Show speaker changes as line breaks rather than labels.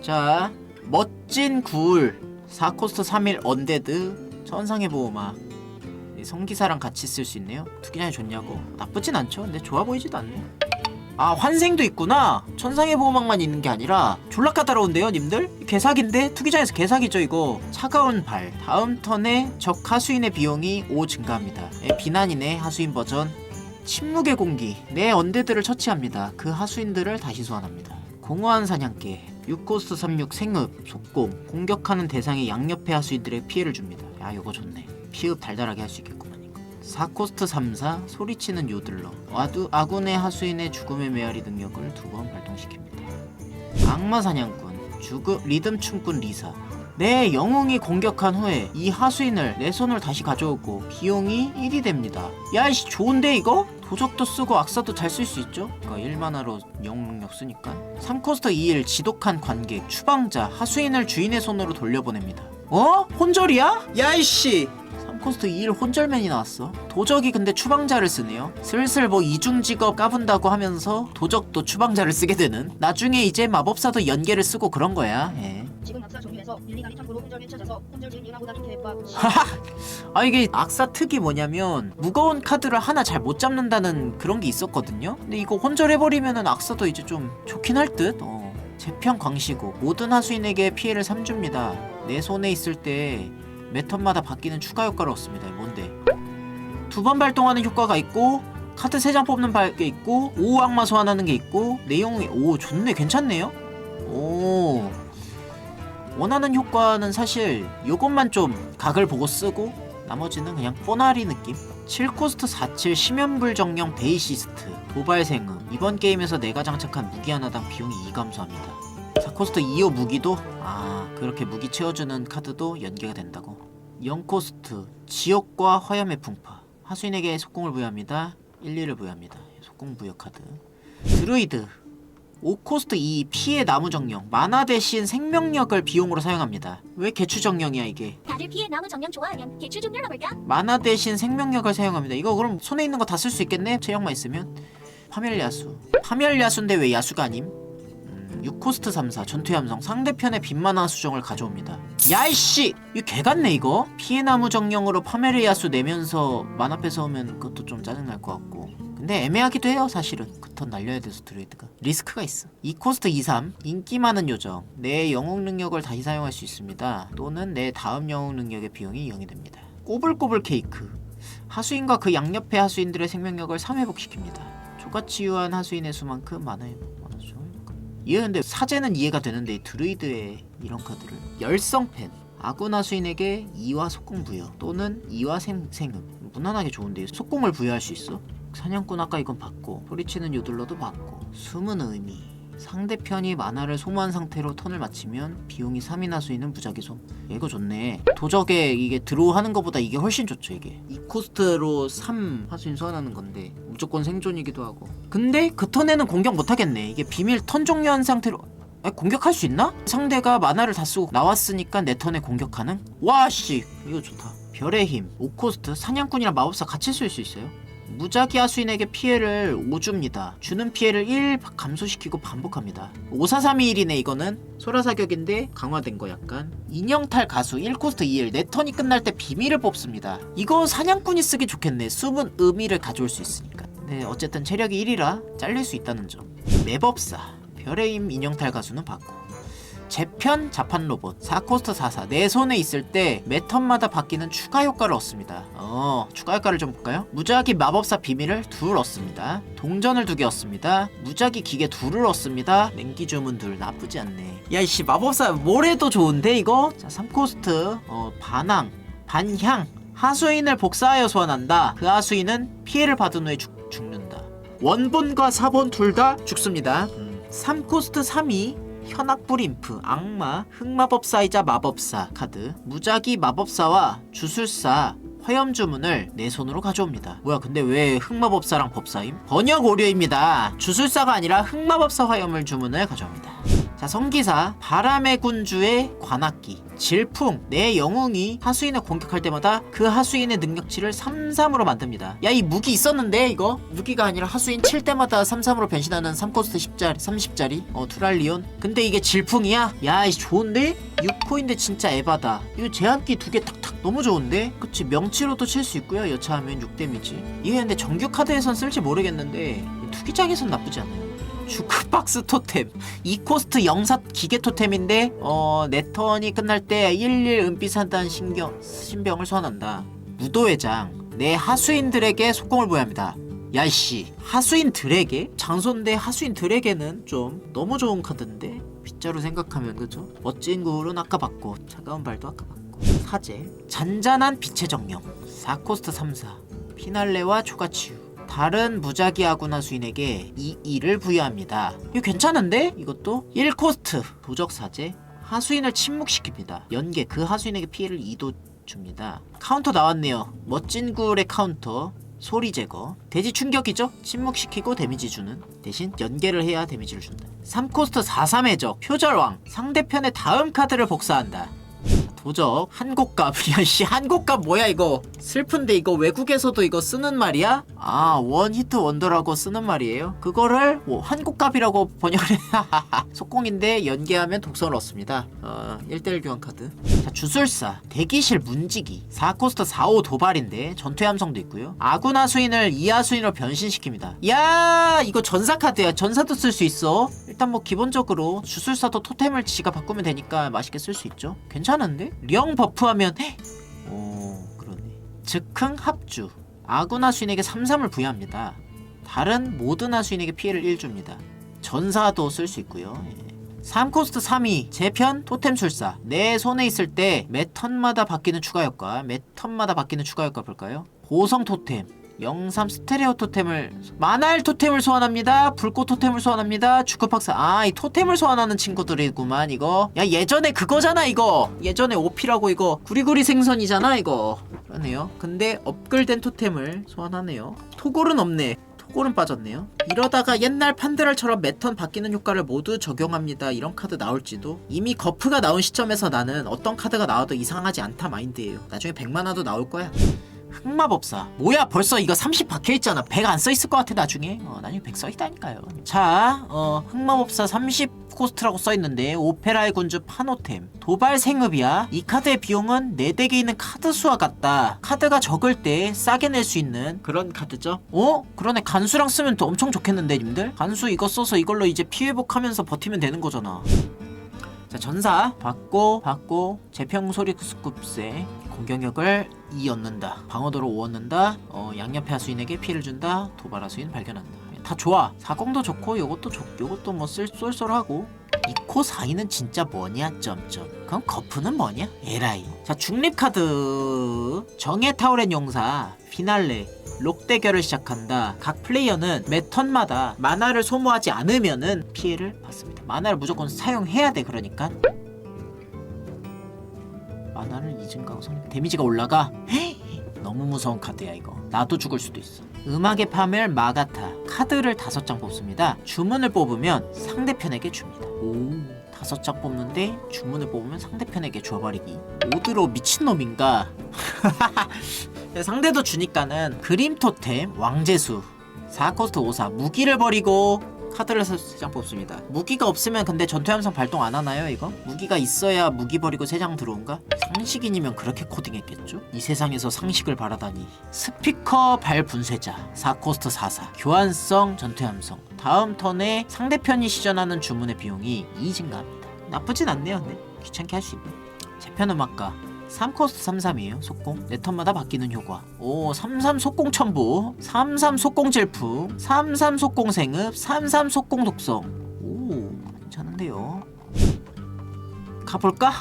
자 멋진 굴. 4코스트 3일 언데드. 천상의 보호막. 이 성기사랑 같이 쓸 수 있네요. 투기장이 좋냐고. 나쁘진 않죠. 근데 좋아 보이지도 않네. 아 환생도 있구나. 천상의 보호막만 있는 게 아니라 졸라 까다로운데요 님들? 개사기인데? 투기장에서 개사기죠 이거. 차가운 발. 다음 턴에 적 하수인의 비용이 5 증가합니다. 예, 비난이네 하수인 버전 침묵의 공기 내 언데드를 처치합니다. 그 하수인들을 다시 소환합니다. 공허한 사냥개 6코스트 36 생읍 속공 공격하는 대상의 양옆의 하수인들의 피해를 줍니다. 야 요거 좋네. 피흡 달달하게 할 수 있겠구만 이거. 4코스트 34 소리치는 요들러. 와두 아군의 하수인의 죽음의 메아리 능력을 두 번 발동시킵니다. 악마 사냥꾼 주그 리듬 춤꾼 리사 내 영웅이 공격한 후에 이 하수인을 내 손을 다시 가져오고 비용이 1이 됩니다 야이씨 좋은데 이거? 도적도 쓰고 악사도 잘 쓸 수 있죠? 그러니까 1만화로 영웅 능력 쓰니까 3코스터 2일 지독한 관객 추방자 하수인을 주인의 손으로 돌려보냅니다 어? 혼절이야? 야이씨 3코스트 2일 혼절맨이 나왔어 도적이 근데 추방자를 쓰네요 슬슬 뭐 이중직업 까분다고 하면서 도적도 추방자를 쓰게 되는 나중에 이제 마법사도 연계를 쓰고 그런 거야 예.
악사 종류에서 밀리가리 참고로 혼절맨 찾아서 혼절진 이하보다 좀 대박.
아 이게 악사 특이 뭐냐면 무거운 카드를 하나 잘 못 잡는다는 그런 게 있었거든요? 근데 이거 혼절해버리면은 악사도 이제 좀 좋긴 할 듯? 어. 재편 광시고 모든 하수인에게 피해를 3줍니다. 내 손에 있을 때 매턴마다 바뀌는 추가 효과를 얻습니다. 뭔데? 두 번 발동하는 효과가 있고 카드 3장 뽑는 게 있고 5 악마 소환하는 게 있고 내용이 오 좋네. 괜찮네요? 오 원하는 효과는 사실 요것만 좀 각을 보고 쓰고 나머지는 그냥 뽀나리 느낌? 7코스트 47 심연불 정령 베이시스트 도발생음. 이번 게임에서 내가 장착한 무기 하나당 비용이 2 감소합니다. 4코스트 2호 무기도? 아 그렇게 무기 채워주는 카드도 연계가 된다고? 0코스트 지옥과 화염의 풍파. 하수인에게 속공을 부여합니다. 1, 2를 부여합니다. 속공 부여 카드. 드루이드 5코스트 2 피해 나무 정령 만화 대신 생명력을 비용으로 사용합니다. 왜 개추 정령이야 이게?
다들 피해 나무 정령 좋아하면 개추 좀 눌러볼까?
만화 대신 생명력을 사용합니다. 이거 그럼 손에 있는 거 다 쓸 수 있겠네? 체력만 있으면? 파멸 야수. 파멸 야수인데 왜 야수가 아님? 음, 6코스트 3사 전투의 함성 상대편의 빈만화 수정을 가져옵니다. 야이씨! 이거 개같네 이거? 피해 나무 정령으로 파멸의 야수 내면서 만화 뺏어오면 그것도 좀 짜증날 것 같고. 근데 애매하기도 해요 사실은. 그 턴 날려야 돼서 드레이드가. 리스크가 있어. 2코스트 23 인기 많은 요정. 내 영웅 능력을 다시 사용할 수 있습니다. 또는 내 다음 영웅 능력의 비용이 0이 됩니다. 꼬불꼬불 케이크. 하수인과 그 양옆의 하수인들의 생명력을 3회복시킵니다. 조가치유한 하수인의 수만큼 많아져 이해 근데 사제는 이해가 되는데 드루이드의 이런 카드를 열성펜 아군 하수인에게 이와 속공 부여 또는 이와 생, 생음 무난하게 좋은데 속공을 부여할 수 있어? 사냥꾼 아까 이건 받고 소리치는 요들러도 받고 숨은 의미 상대편이 만화를 소모한 상태로 턴을 마치면 비용이 3이나 수있는 무작위 솜 이거 좋네. 도적에 이게 드로우 하는 것보다 이게 훨씬 좋죠 이게. 2코스트로 3 하수인 소환하는 건데 무조건 생존이기도 하고. 근데 그 턴에는 공격 못하겠네. 이게 비밀 턴 종료한 상태로 아, 공격할 수 있나? 상대가 만화를 다 쓰고 나왔으니까 내 턴에 공격 가능? 와씨. 이거 좋다. 별의 힘. 5코스트. 사냥꾼이랑 마법사 같이 쓸 수 있어요 무작위 하수인에게 피해를 5줍니다. 주는 피해를 1 감소시키고 반복합니다. 5432일이네 이거는. 소라사격인데 강화된 거 약간. 인형탈 가수 1코스트 2일 내 턴이 끝날 때 비밀을 뽑습니다. 이거 사냥꾼이 쓰기 좋겠네. 숨은 의미를 가져올 수 있으니까. 네 어쨌든 체력이 1이라 잘릴 수 있다는 점. 매법사 별의 힘 인형탈 가수는 받고. 재편 자판 로봇 4코스트 44 내 손에 있을 때 매턴마다 바뀌는 추가 효과를 얻습니다. 어 추가 효과를 좀 볼까요? 무작위 마법사 비밀을 둘 얻습니다. 동전을 두 개 얻습니다. 무작위 기계 둘을 얻습니다. 냉기 주문 둘 나쁘지 않네. 야 이씨 마법사 뭘 해도 좋은데 이거? 자 3코스트 어 반항 반향. 하수인을 복사하여 소환한다. 그 하수인은 피해를 받은 후에 죽, 죽는다. 원본과 사본 둘 다 죽습니다. 음. 3코스트 3이 현악불 인프, 악마, 흑마법사이자 마법사 카드, 무작위 마법사와 주술사, 화염 주문을 내 손으로 가져옵니다. 뭐야, 근데 왜 흑마법사랑 법사임? 번역 오류입니다. 주술사가 아니라 흑마법사 화염을 주문을 가져옵니다. 자, 자 성기사. 바람의 군주의 관악기. 질풍. 내 영웅이 하수인을 공격할 때마다 그 하수인의 능력치를 3-3으로 만듭니다. 야 이 무기 있었는데 이거? 무기가 아니라 하수인 칠 때마다 3-3으로 변신하는 3코스트 10짜리 30짜리? 어 투랄리온. 근데 이게 질풍이야? 야 이씨 좋은데? 6코인데 진짜 에바다. 이거 제압기 두 개 탁탁 너무 좋은데? 그치 명치로도 칠 수 있고요. 여차하면 6데미지. 이게 근데 정규 카드에선 쓸지 모르겠는데 투기장에선 나쁘지 않아요 주크박스 토템. 2코스트 영사 기계 토템인데 어, 내 턴이 끝날 때 11 은빛 한단 신경 신병을 소환한다. 무도회 장 내 하수인들에게 속공을 부여합니다. 야이씨 하수인들에게? 장소인데 하수인들에게는 좀 너무 좋은 카드인데? 빗자루 생각하면 그죠? 멋진 굴은 아까 받고 차가운 발도 아까 받고. 사제 잔잔한 빛의 정령. 4코스트 3사. 피날레와 초가치유 다른 무작위 아구나 수인에게 이 일을 부여합니다. 이거 괜찮은데? 이것도 1코스트 도적 사제 하수인을 침묵시킵니다. 연계 그 하수인에게 피해를 2도 줍니다. 카운터 나왔네요. 멋진 굴의 카운터 소리 제거 돼지 충격이죠? 침묵시키고 데미지 주는 대신 연계를 해야 데미지를 준다. 3코스트 4-3 해적 표절왕 상대편의 다음 카드를 복사한다. 도적 한곡값. 야씨 한곡값 뭐야 이거? 슬픈데 이거 외국에서도 이거 쓰는 말이야? 아 원히트 원더라고 쓰는 말이에요. 그거를 뭐 한곡값이라고 번역을 해. 속공인데 연계하면 독선을 얻습니다. 어 1대1 교환 카드. 자 주술사 대기실 문지기. 4코스트 4호 도발인데 전투의 함성도 있고요. 아구나 수인을 이하 수인으로 변신시킵니다. 야 이거 전사 카드야. 전사도 쓸 수 있어. 일단 뭐 기본적으로 주술사도 토템을 지가 바꾸면 되니까 맛있게 쓸 수 있죠. 괜찮은데? 령 버프하면 헉! 오 그러네. 즉흥 합주. 아구나 수인에게 3-3을 부여합니다. 다른 모든 하수인에게 피해를 1 줍니다. 전사도 쓸 수 있고요. 예. 3코스트 3위 재편 토템 술사. 내 손에 있을 때 매 턴마다 바뀌는 추가 효과 매 턴마다 바뀌는 추가 효과 볼까요? 고성 토템 영삼 스테레오 토템을 마날 토템을 소환합니다. 불꽃 토템을 소환합니다. 주크박사 아이 토템을 소환하는 친구들이구만 이거. 야 예전에 그거잖아 이거. 예전에 오피라고 이거. 구리구리 생선이잖아 이거. 그러네요. 근데 업글된 토템을 소환하네요. 토골은 없네. 토골은 빠졌네요. 이러다가 옛날 판드랄처럼 매턴 바뀌는 효과를 모두 적용합니다. 이런 카드 나올지도. 이미 거프가 나온 시점에서 나는 어떤 카드가 나와도 이상하지 않다 마인드예요. 나중에 100만화도 나올 거야 흑마법사. 뭐야 벌써 이거 30 박혀있잖아. 100 안 써있을 것 같아 나중에. 어 나중에 100 써있다니까요. 자 어, 흑마법사 30 코스트라고 써있는데 오페라의 군주 파노템. 도발 생읍이야. 이 카드의 비용은 내 덱에 있는 카드 수와 같다. 카드가 적을 때 싸게 낼 수 있는 그런 카드죠? 어? 그러네. 간수랑 쓰면 또 엄청 좋겠는데 님들? 간수 이거 써서 이걸로 이제 피회복하면서 버티면 되는 거잖아 자 전사 받고 받고 재평 소리 스쿱세 공격력을 2 얻는다. 방어도로 5 얻는다. 어, 양옆의 하수인에게 피해를 준다. 도발 하수인 발견한다. 다 좋아. 사공도 좋고 요것도 좋 요것도 뭐 쓸 쏠쏠하고. 2코 4위는 진짜 뭐냐 점점. 그럼 거프는 뭐냐? 에라이 자 중립 카드. 정의 타오렌 용사. 피날레. 록 대결을 시작한다. 각 플레이어는 매 턴마다 만화를 소모하지 않으면은 피해를 받습니다. 만화를 무조건 사용해야 돼. 그러니까 만화를 잊은가 우선 데미지가 올라가. 너무 무서운 카드야 이거. 나도 죽을 수도 있어. 음악의 파멸 마가타 카드를 다섯 장 뽑습니다. 주문을 뽑으면 상대편에게 줍니다. 오. 다섯 장 뽑는데 주문을 뽑으면 상대편에게 줘버리기 오드로 미친놈인가 상대도 주니까는 그림 토템 왕재수 4코스트 54 무기를 버리고 카드를 3장 뽑습니다. 무기가 없으면 근데 전투함성 발동 안 하나요 이거? 무기가 있어야 무기 버리고 3장 들어온가? 상식인이면 그렇게 코딩했겠죠? 이 세상에서 상식을 바라다니. 스피커 발 분쇄자 4코스트 44 교환성 전투함성. 다음 턴에 상대편이 시전하는 주문의 비용이 2 증가합니다. 나쁘진 않네요 근데. 귀찮게 할 수 있네. 재편음악가 3코스트 33이에요 속공. 내 턴마다 바뀌는 효과. 오 33 속공 첨부 33 속공 질풍 33 속공 생읍 33 속공 독성. 오 괜찮은데요? 가볼까?